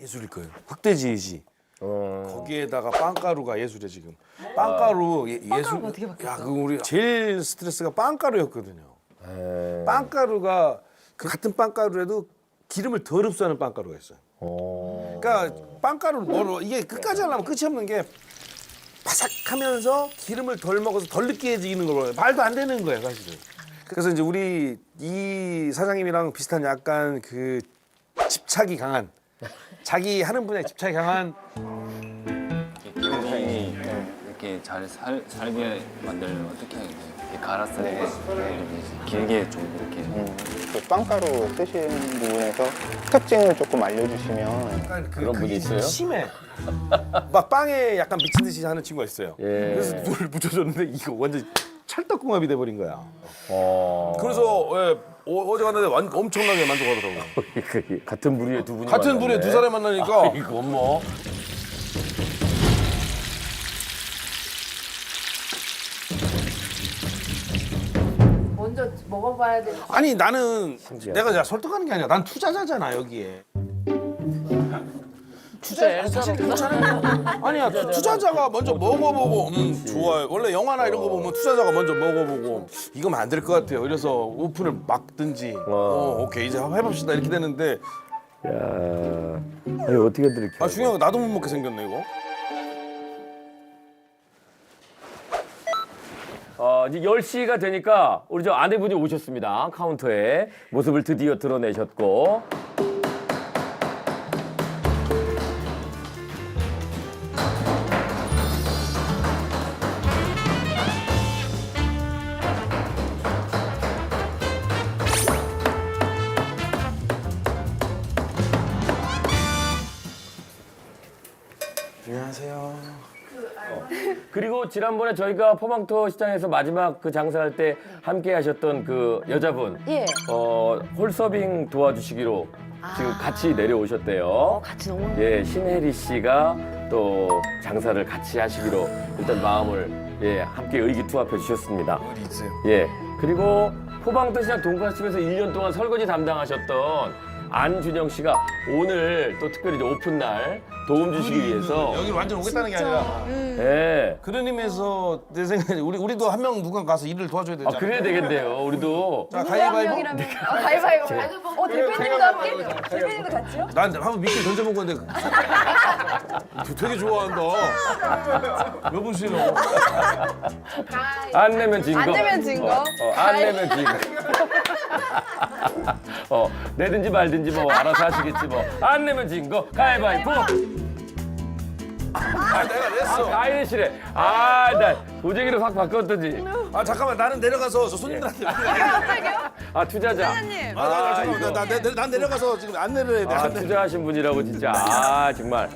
예술일 거예요. 흑돼지지. 어. 거기에다가 빵가루가 예술이야 지금. 빵가루 예, 예술. 어떻게 바뀌었어요? 야, 그 우리 제일 스트레스가 빵가루였거든요. 에. 빵가루가 그 같은 빵가루라도 기름을 덜 흡수하는 빵가루가 있어요. 어. 그러니까 빵가루를 뭐로 이게 끝까지 하려면 끝이 없는 게 바삭하면서 기름을 덜 먹어서 덜 느끼해지는 걸 말도 안 되는 거예요 사실은. 그래서 이제 우리 이 사장님이랑 비슷한 약간 그 집착이 강한 자기 하는 분야에 집착이 강한 기름이 이렇게 잘 살, 살게 만들려면 어떻게 해야 돼요? 이렇게 이렇게 길게 좀 이렇게 음, 그 빵가루 쓰시는 부분에서 특징을 조금 알려주시면 약간 그, 그런 분이 그게 있어요? 심해. 막 빵에 약간 미친 듯이 하는 친구가 있어요. 예. 그래서 눈을 붙여줬는데 이거 완전 찰떡궁합이 돼버린 거야. 어. 그래서 예, 어, 제 갔는데 완, 엄청나게 만족하더라고요. 그 같은 부류의 두 분이 같은 만났네. 분에 두 사람 만나니까 이거 뭐. 먼저 먹어봐야 돼. 아니 나는. 내가 야, 설득하는 게 아니라 난 투자자잖아 여기에. 투자 사실 그렇잖아요. 아니야 투- 투자자가 먼저 먹어보고 음 좋아요. 원래 영화나 이런 거 보면 투자자가 먼저 먹어보고 이거 면 안 될 것 같아요. 그래서 오픈을 막든지 어 오케이 이제 한번 해봅시다 이렇게 되는데 야. 아니 어떻게 드릴게요? 아 중요한 건 나도 못 먹게 생겼네 이거. 어, 이제 10시가 되니까 우리 저 아내분이 오셨습니다. 카운터에 모습을 드디어 드러내셨고. 그리고 지난번에 저희가 포망토 시장에서 마지막 그 장사할 때 함께 하셨던 그 여자분. 예. 어, 홀서빙 도와주시기로 지금 같이 내려오셨대요. 어, 같이 너무 예, 신혜리 씨가 또 장사를 같이 하시기로 일단 마음을 예, 함께 의기투합해 주셨습니다. 예. 그리고 포방도 시장 돈가스집에서 1년 동안 설거지 담당하셨던 안준영 씨가 오늘 또 특별히 이제 오픈 날 도움 주시기 위해서 여기 완전 오겠다는 게 아니라 예. 그런 의미에서 내 생각에 우리 우리도 한 명 누가 가서 일을 도와줘야 아, 되잖아. 그래야 되겠네요. 우리도 자 가위바위보. 어, 가위바위보. 어, 대표님도 함께? 대표님도 같이요? 난 한번 미끼 던져본 건데 되게 좋아한다. 여보세요. 안 내면 진 거. 안 내면 진 거. 어, 어, 안 내면 진 거. 어, 내든지 말든지 뭐 알아서 하시겠지 뭐. 안 내면 진 거. 가위바위보. 아 내가 냈어. 아이시래. 아, 나 도쟁이로 확 바꿨더니. 아 잠깐만 나는 내려가서 저 손님들한테. 아, 투자자. 아, 나, 잠깐만. 나, 나, 나, 난 내려가서 지금 안내를 해야 돼. 아, 안내. 투자하신 분이라고 진짜. 아, 정말.